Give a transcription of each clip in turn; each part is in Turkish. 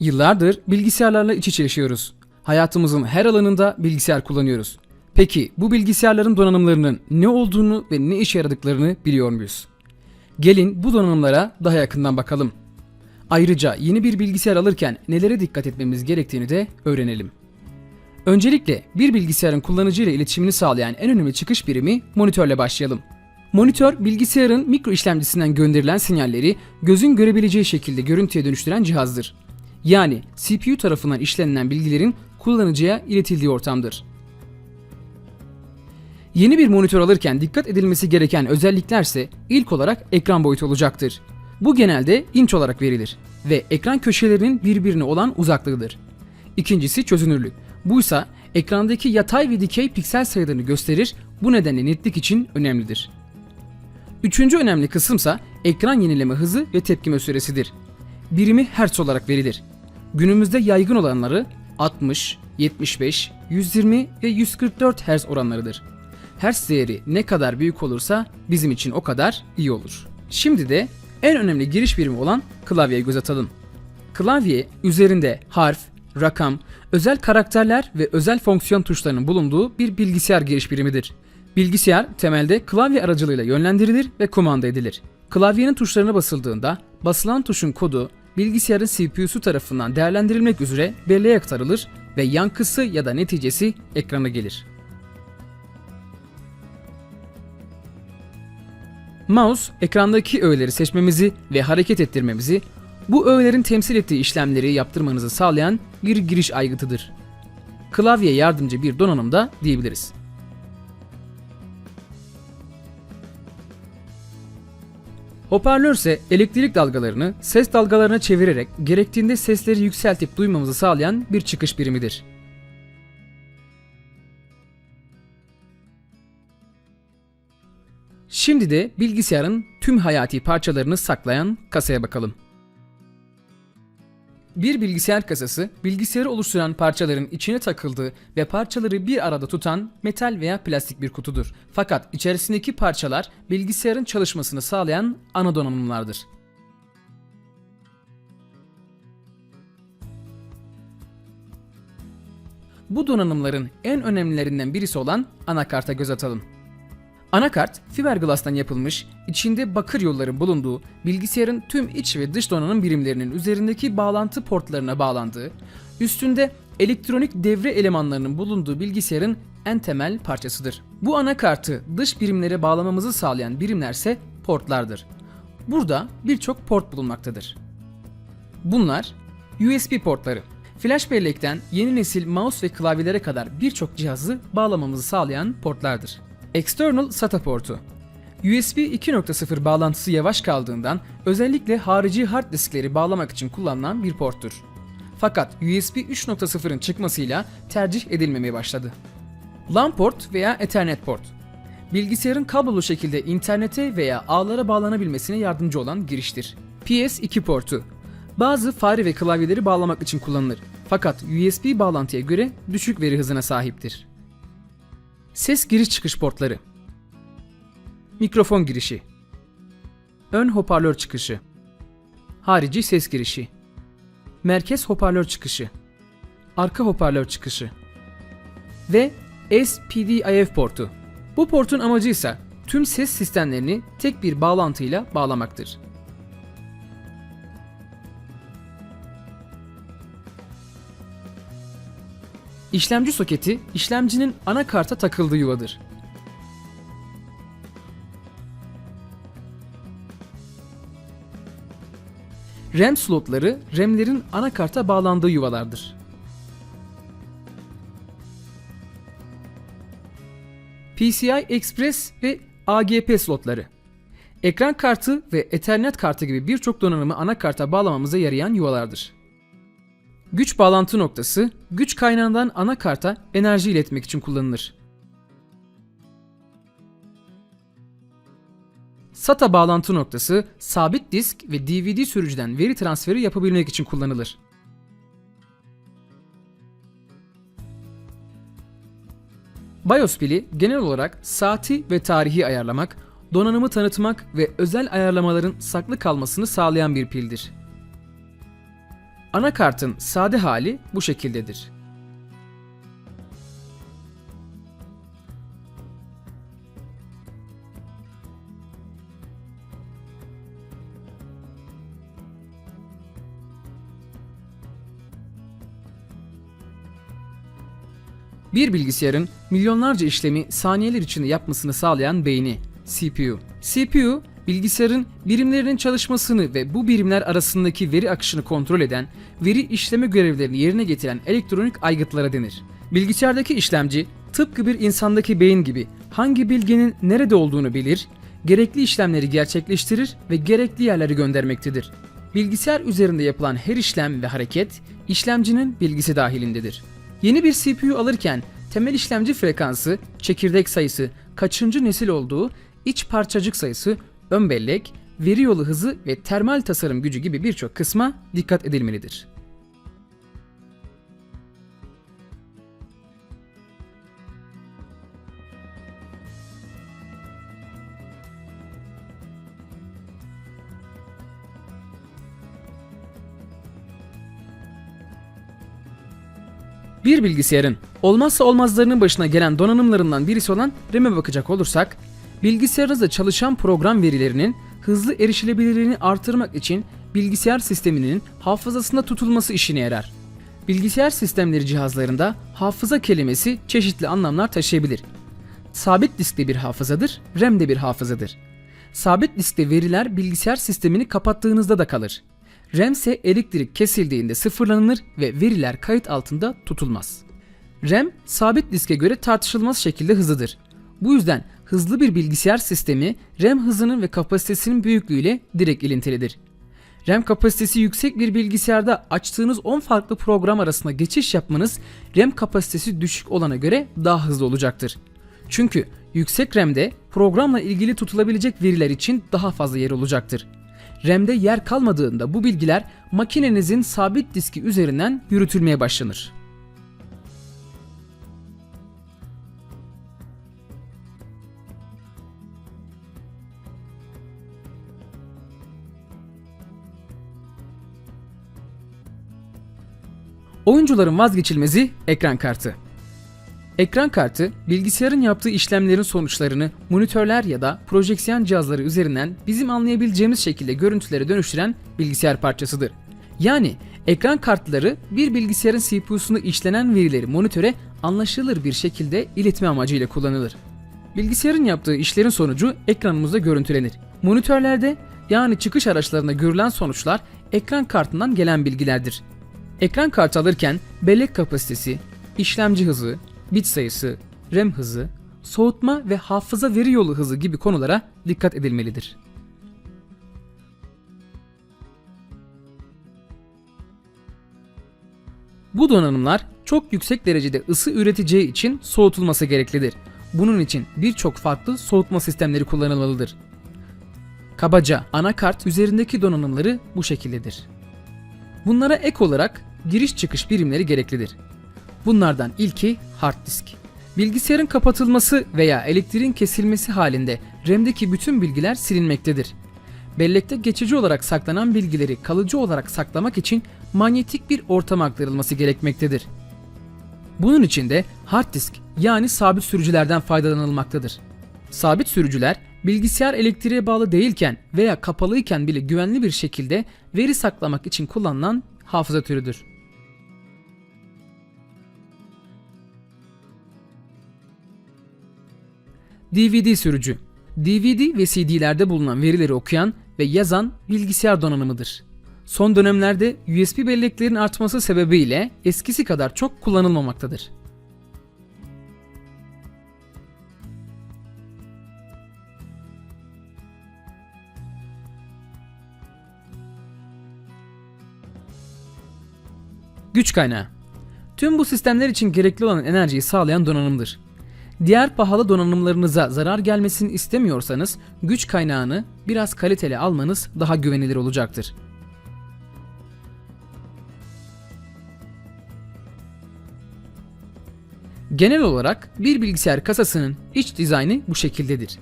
Yıllardır bilgisayarlarla iç içe yaşıyoruz. Hayatımızın her alanında bilgisayar kullanıyoruz. Peki bu bilgisayarların donanımlarının ne olduğunu ve ne işe yaradıklarını biliyor muyuz? Gelin bu donanımlara daha yakından bakalım. Ayrıca yeni bir bilgisayar alırken nelere dikkat etmemiz gerektiğini de öğrenelim. Öncelikle bir bilgisayarın kullanıcı ile iletişimini sağlayan en önemli çıkış birimi monitörle başlayalım. Monitör, bilgisayarın mikro işlemcisinden gönderilen sinyalleri gözün görebileceği şekilde görüntüye dönüştüren cihazdır. Yani CPU tarafından işlenilen bilgilerin kullanıcıya iletildiği ortamdır. Yeni bir monitör alırken dikkat edilmesi gereken özelliklerse ilk olarak ekran boyutu olacaktır. Bu genelde inç olarak verilir ve ekran köşelerinin birbirine olan uzaklığıdır. İkincisi çözünürlük. Buysa ekrandaki yatay ve dikey piksel sayılarını gösterir, bu nedenle netlik için önemlidir. Üçüncü önemli kısımsa ekran yenileme hızı ve tepkime süresidir. Birimi hertz olarak verilir. Günümüzde yaygın olanları 60, 75, 120 ve 144 Hz oranlarıdır. Hertz değeri ne kadar büyük olursa bizim için o kadar iyi olur. Şimdi de en önemli giriş birimi olan klavyeye göz atalım. Klavye üzerinde harf, rakam, özel karakterler ve özel fonksiyon tuşlarının bulunduğu bir bilgisayar giriş birimidir. Bilgisayar temelde klavye aracılığıyla yönlendirilir ve kumanda edilir. Klavyenin tuşlarına basıldığında basılan tuşun kodu bilgisayarın CPU'su tarafından değerlendirilmek üzere belleğe aktarılır ve yankısı ya da neticesi ekrana gelir. Mouse ekrandaki öğeleri seçmemizi ve hareket ettirmemizi, bu öğelerin temsil ettiği işlemleri yaptırmanızı sağlayan bir giriş aygıtıdır. Klavye yardımcı bir donanım da diyebiliriz. Hoparlör ise elektrik dalgalarını ses dalgalarına çevirerek gerektiğinde sesleri yükseltip duymamızı sağlayan bir çıkış birimidir. Şimdi de bilgisayarın tüm hayati parçalarını saklayan kasaya bakalım. Bir bilgisayar kasası, bilgisayarı oluşturan parçaların içine takıldığı ve parçaları bir arada tutan metal veya plastik bir kutudur. Fakat içerisindeki parçalar bilgisayarın çalışmasını sağlayan ana donanımlardır. Bu donanımların en önemlilerinden birisi olan anakarta göz atalım. Anakart fiberglass'tan yapılmış, içinde bakır yolların bulunduğu, bilgisayarın tüm iç ve dış donanım birimlerinin üzerindeki bağlantı portlarına bağlandığı, üstünde elektronik devre elemanlarının bulunduğu bilgisayarın en temel parçasıdır. Bu anakartı dış birimlere bağlamamızı sağlayan birimlerse portlardır. Burada birçok port bulunmaktadır. Bunlar USB portları. Flash bellekten yeni nesil mouse ve klavyelere kadar birçok cihazı bağlamamızı sağlayan portlardır. External SATA portu. USB 2.0 bağlantısı yavaş kaldığından özellikle harici hard diskleri bağlamak için kullanılan bir porttur. Fakat USB 3.0'ın çıkmasıyla tercih edilmemeye başladı. LAN port veya Ethernet port. Bilgisayarın kablolu şekilde internete veya ağlara bağlanabilmesine yardımcı olan giriştir. PS2 portu. Bazı fare ve klavyeleri bağlamak için kullanılır. Fakat USB bağlantıya göre düşük veri hızına sahiptir. Ses giriş çıkış portları. Mikrofon girişi. Ön hoparlör çıkışı. Harici ses girişi. Merkez hoparlör çıkışı. Arka hoparlör çıkışı. Ve SPDIF portu. Bu portun amacı ise tüm ses sistemlerini tek bir bağlantıyla bağlamaktır. İşlemci soketi işlemcinin anakarta takıldığı yuvadır. RAM slotları RAM'lerin anakarta bağlandığı yuvalardır. PCI Express ve AGP slotları. Ekran kartı ve Ethernet kartı gibi birçok donanımı anakarta bağlamamıza yarayan yuvalardır. Güç bağlantı noktası, güç kaynağından anakarta enerji iletmek için kullanılır. SATA bağlantı noktası, sabit disk ve DVD sürücüden veri transferi yapabilmek için kullanılır. BIOS pili genel olarak saati ve tarihi ayarlamak, donanımı tanıtmak ve özel ayarlamaların saklı kalmasını sağlayan bir pildir. Anakartın sade hali bu şekildedir. Bir bilgisayarın milyonlarca işlemi saniyeler içinde yapmasını sağlayan beyni, CPU. CPU, bilgisayarın birimlerinin çalışmasını ve bu birimler arasındaki veri akışını kontrol eden, veri işleme görevlerini yerine getiren elektronik aygıtlara denir. Bilgisayardaki işlemci, tıpkı bir insandaki beyin gibi hangi bilginin nerede olduğunu bilir, gerekli işlemleri gerçekleştirir ve gerekli yerlere göndermektedir. Bilgisayar üzerinde yapılan her işlem ve hareket işlemcinin bilgisi dahilindedir. Yeni bir CPU alırken temel işlemci frekansı, çekirdek sayısı, kaçıncı nesil olduğu, iç parçacık sayısı, ön bellek, veri yolu hızı ve termal tasarım gücü gibi birçok kısma dikkat edilmelidir. Bir bilgisayarın olmazsa olmazlarının başına gelen donanımlarından birisi olan RAM'e bakacak olursak, bilgisayarınızda çalışan program verilerinin hızlı erişilebilirliğini artırmak için bilgisayar sisteminin hafızasında tutulması işine yarar. Bilgisayar sistemleri cihazlarında hafıza kelimesi çeşitli anlamlar taşıyabilir. Sabit diskli bir hafızadır, RAM de bir hafızadır. Sabit diskte veriler bilgisayar sistemini kapattığınızda da kalır. RAM ise elektrik kesildiğinde sıfırlanır ve veriler kayıt altında tutulmaz. RAM sabit diske göre tartışılmaz şekilde hızlıdır. Bu yüzden hızlı bir bilgisayar sistemi RAM hızının ve kapasitesinin büyüklüğüyle direkt ilintilidir. RAM kapasitesi yüksek bir bilgisayarda açtığınız 10 farklı program arasında geçiş yapmanız RAM kapasitesi düşük olana göre daha hızlı olacaktır. Çünkü yüksek RAM'de programla ilgili tutulabilecek veriler için daha fazla yer olacaktır. RAM'de yer kalmadığında bu bilgiler makinenizin sabit diski üzerinden yürütülmeye başlanır. Oyuncuların vazgeçilmezi ekran kartı. Ekran kartı, bilgisayarın yaptığı işlemlerin sonuçlarını monitörler ya da projeksiyon cihazları üzerinden bizim anlayabileceğimiz şekilde görüntülere dönüştüren bilgisayar parçasıdır. Yani ekran kartları bir bilgisayarın CPU'sunda işlenen verileri monitöre anlaşılır bir şekilde iletme amacıyla kullanılır. Bilgisayarın yaptığı işlerin sonucu ekranımızda görüntülenir. Monitörlerde yani çıkış araçlarında görülen sonuçlar ekran kartından gelen bilgilerdir. Ekran kartı alırken bellek kapasitesi, işlemci hızı, bit sayısı, RAM hızı, soğutma ve hafıza veri yolu hızı gibi konulara dikkat edilmelidir. Bu donanımlar çok yüksek derecede ısı üreteceği için soğutulması gereklidir. Bunun için birçok farklı soğutma sistemleri kullanılmalıdır. Kabaca anakart üzerindeki donanımları bu şekildedir. Bunlara ek olarak giriş çıkış birimleri gereklidir. Bunlardan ilki hard disk. Bilgisayarın kapatılması veya elektriğin kesilmesi halinde RAM'deki bütün bilgiler silinmektedir. Bellekte geçici olarak saklanan bilgileri kalıcı olarak saklamak için manyetik bir ortama aktarılması gerekmektedir. Bunun için de hard disk yani sabit sürücülerden faydalanılmaktadır. Sabit sürücüler bilgisayar elektriğe bağlı değilken veya kapalıyken bile güvenli bir şekilde veri saklamak için kullanılan hafıza türüdür. DVD sürücü. DVD ve CD'lerde bulunan verileri okuyan ve yazan bilgisayar donanımıdır. Son dönemlerde USB belleklerin artması sebebiyle eskisi kadar çok kullanılmamaktadır. Güç kaynağı. Tüm bu sistemler için gerekli olan enerjiyi sağlayan donanımdır. Diğer pahalı donanımlarınıza zarar gelmesini istemiyorsanız güç kaynağını biraz kaliteli almanız daha güvenilir olacaktır. Genel olarak bir bilgisayar kasasının iç dizaynı bu şekildedir.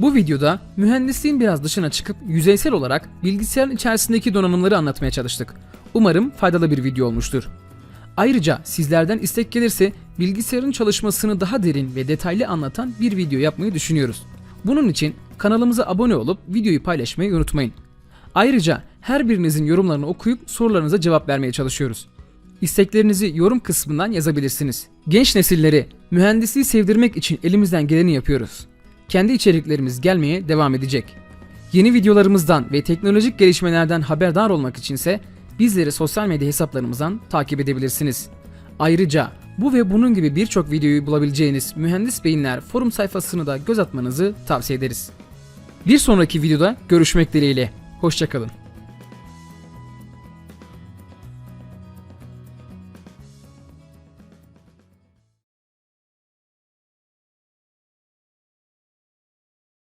Bu videoda mühendisliğin biraz dışına çıkıp yüzeysel olarak bilgisayarın içerisindeki donanımları anlatmaya çalıştık. Umarım faydalı bir video olmuştur. Ayrıca sizlerden istek gelirse bilgisayarın çalışmasını daha derin ve detaylı anlatan bir video yapmayı düşünüyoruz. Bunun için kanalımıza abone olup videoyu paylaşmayı unutmayın. Ayrıca her birinizin yorumlarını okuyup sorularınıza cevap vermeye çalışıyoruz. İsteklerinizi yorum kısmından yazabilirsiniz. Genç nesilleri mühendisliği sevdirmek için elimizden geleni yapıyoruz. Kendi içeriklerimiz gelmeye devam edecek. Yeni videolarımızdan ve teknolojik gelişmelerden haberdar olmak içinse bizleri sosyal medya hesaplarımızdan takip edebilirsiniz. Ayrıca bu ve bunun gibi birçok videoyu bulabileceğiniz Mühendis Beyinler forum sayfasını da göz atmanızı tavsiye ederiz. Bir sonraki videoda görüşmek dileğiyle. Hoşçakalın.